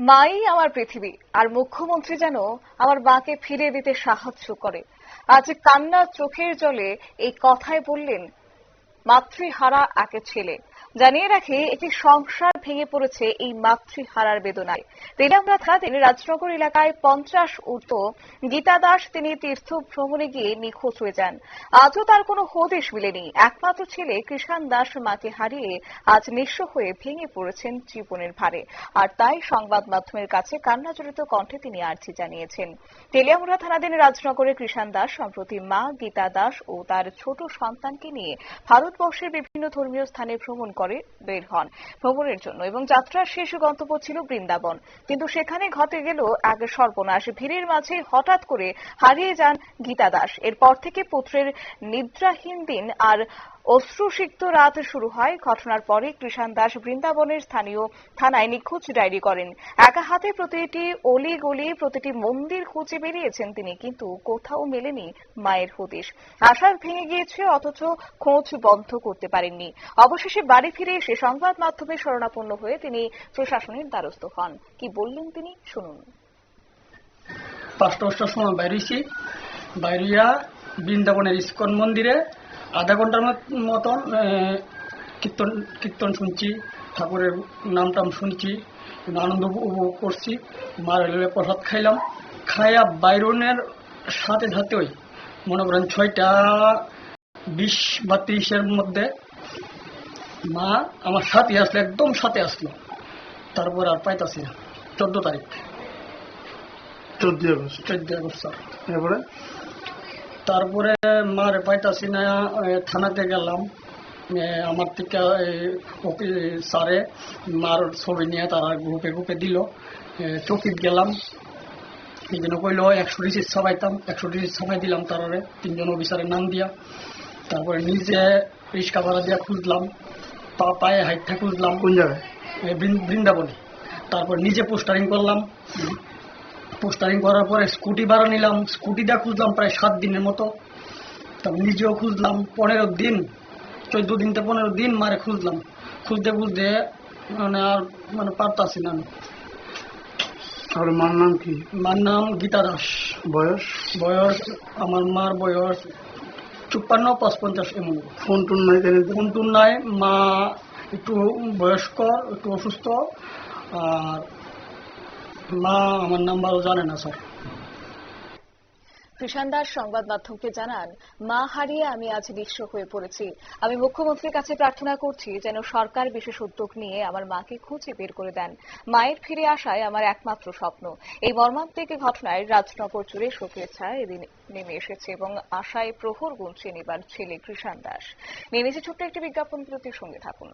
মাই আমার পৃথিবী, আর মুখ্যমন্ত্রী যেন আমার মাকে ফিরে দিতে সাহায্য করে। আজ কান্নার চোখের জলে এই কথাই বললেন মাতৃহারা একে ছেলে। জানিয়ে রাখি, একটি সংসার ভেঙে পড়েছে এই মাতৃহারার বেদনায়। তেলামরা থানাধীন রাজনগর এলাকায় পঞ্চাশ ঊর্ধ্ব। গীতা দাস তিনি তীর্থ ভ্রমণে গিয়ে নিখোঁজ হয়ে যান। আজও তার কোনো হদিশ মিলেনি। একমাত্র ছেলে কৃষাণ দাস মাকে হারিয়ে আজ নিঃস্ব হয়ে ভেঙে পড়েছেন জীবনের ভারে। আর তাই সংবাদ মাধ্যমের কাছে কান্নাজড়িত কণ্ঠে তিনি আর্জি জানিয়েছেন। তেলিয়ামুড়া থানাধীন রাজনগরের কৃষাণ দাস, সম্প্রতি মা গীতা দাস ও তার ছোট সন্তানকে নিয়ে ভারতবর্ষের বিভিন্ন ধর্মীয় স্থানে ভ্রমণ করে বের হন। ভ্রমণের জন্য এবং যাত্রার শেষ গন্তব্য ছিল বৃন্দাবন। কিন্তু সেখানে ঘটে গেল এক সর্বনাশ। ভিড়ের মাঝে হঠাৎ করে হারিয়ে যান গীতা দাস। এরপর থেকে পুত্রের নিদ্রাহীন দিন আর অশ্রুসিক্ত রাত শুরু হয়। ঘটনার পরে কৃষাণ দাস বৃন্দাবনের স্থানীয় থানায় নিখোঁজ ডায়েরি করেন। একা হাতে প্রতিটি অলি গলি, প্রতিটি মন্দির খুঁজে বেরিয়েছেন তিনি, কিন্তু কোথাও মেলেনি মায়ের হদিশ। আশা ভেঙে গিয়েছে, অথচ খোঁজ বন্ধ করতে পারেননি। অবশেষে বাড়ি ফিরে এসে সংবাদ মাধ্যমে শরণাপন্ন হয়ে তিনি প্রশাসনের দ্বারস্থ হন। কি বললেন তিনি? শুনুন। পাঁচটা দশটার সময় বাইরেছি। বাইরিয়া বৃন্দাবনের ইস্কন মন্দিরে আধা ঘণ্টার মতন কীর্তন কীর্তন শুনছি ঠাকুরের নাম টাম শুনছি আনন্দ উপভোগ করছি মার প্রসাদ খাইলাম খাইয়া বাইরনের সাথে সাথেই মনে করেন ছয়টা বিশ বা ত্রিশের মধ্যে মা আমার সাথে আসলো একদম সাথে আসলো। তারপর আর পাইতাছি না। চোদ্দ তারিখ। চোদ্দ আগস্ট। চোদ্দ আগস্ট স্যার। এরপরে? তারপরে মার পাইতাছি না থানাতে গেলাম। আমার থেকে ওকে স্যারে মার ছবি নিয়ে তারা গ্রুপে গ্রুপে দিল। চৌকিত গেলাম। জন্য কইলো একশো রিসিট ছাপাইতাম। একশো রিসিট ছাপাই দিলাম তারারে। তিনজন অফিসারের নাম দিয়া। তারপরে নিজে রিক্সা ভাড়া দিয়া খুঁজলাম। পা পায়ে হাইটটা খুঁজলাম। কোন জায়গায়? বৃন্দাবনে। তারপর নিজে পোস্টারিং করলাম। পোস্টারিং করার পরে স্কুটি ভাড়া নিলাম স্কুটিটা খুঁজলাম প্রায় সাত দিনের মতো। তারপর নিজেও খুঁজলাম পনেরো দিন চোদ্দ দিন থেকে পনেরো দিন মারে খুঁজলাম। খুঁজতে খুঁজতে মানে আর মানে পারতাছি না আমি। আর মার নাম কি? মার নাম গীতা দাস। বয়স? বয়স আমার মার বয়স চুপ্পান্ন পঁচপঞ্চাশ এমন। ফোন টোন নাই ফোন টুন নাই মা একটু বয়স্ক একটু অসুস্থ আর মা আমার নাম্বারও জানে না, স্যার। দাস, সংবাদ মাধ্যমকে জানান, মা হারিয়ে আমি আজ হয়ে পড়েছি। আমি মুখ্যমন্ত্রীর কাছে প্রার্থনা করছি যেন সরকার বিশেষ উদ্যোগ নিয়ে আমার মাকে খুঁজে বের করে দেন। মায়ের ফিরে আসায় আমার একমাত্র স্বপ্ন। এই মর্মান্তিক ঘটনায় রাজনগর জুড়ে শোকের ছায়া এদিন নেমে এসেছে এবং আশায় প্রহর গুনছেন এবার ছেলে কৃষাণ দাস। নেমেছে ছোট্ট একটি বিজ্ঞাপন বিরতির সঙ্গে থাকুন।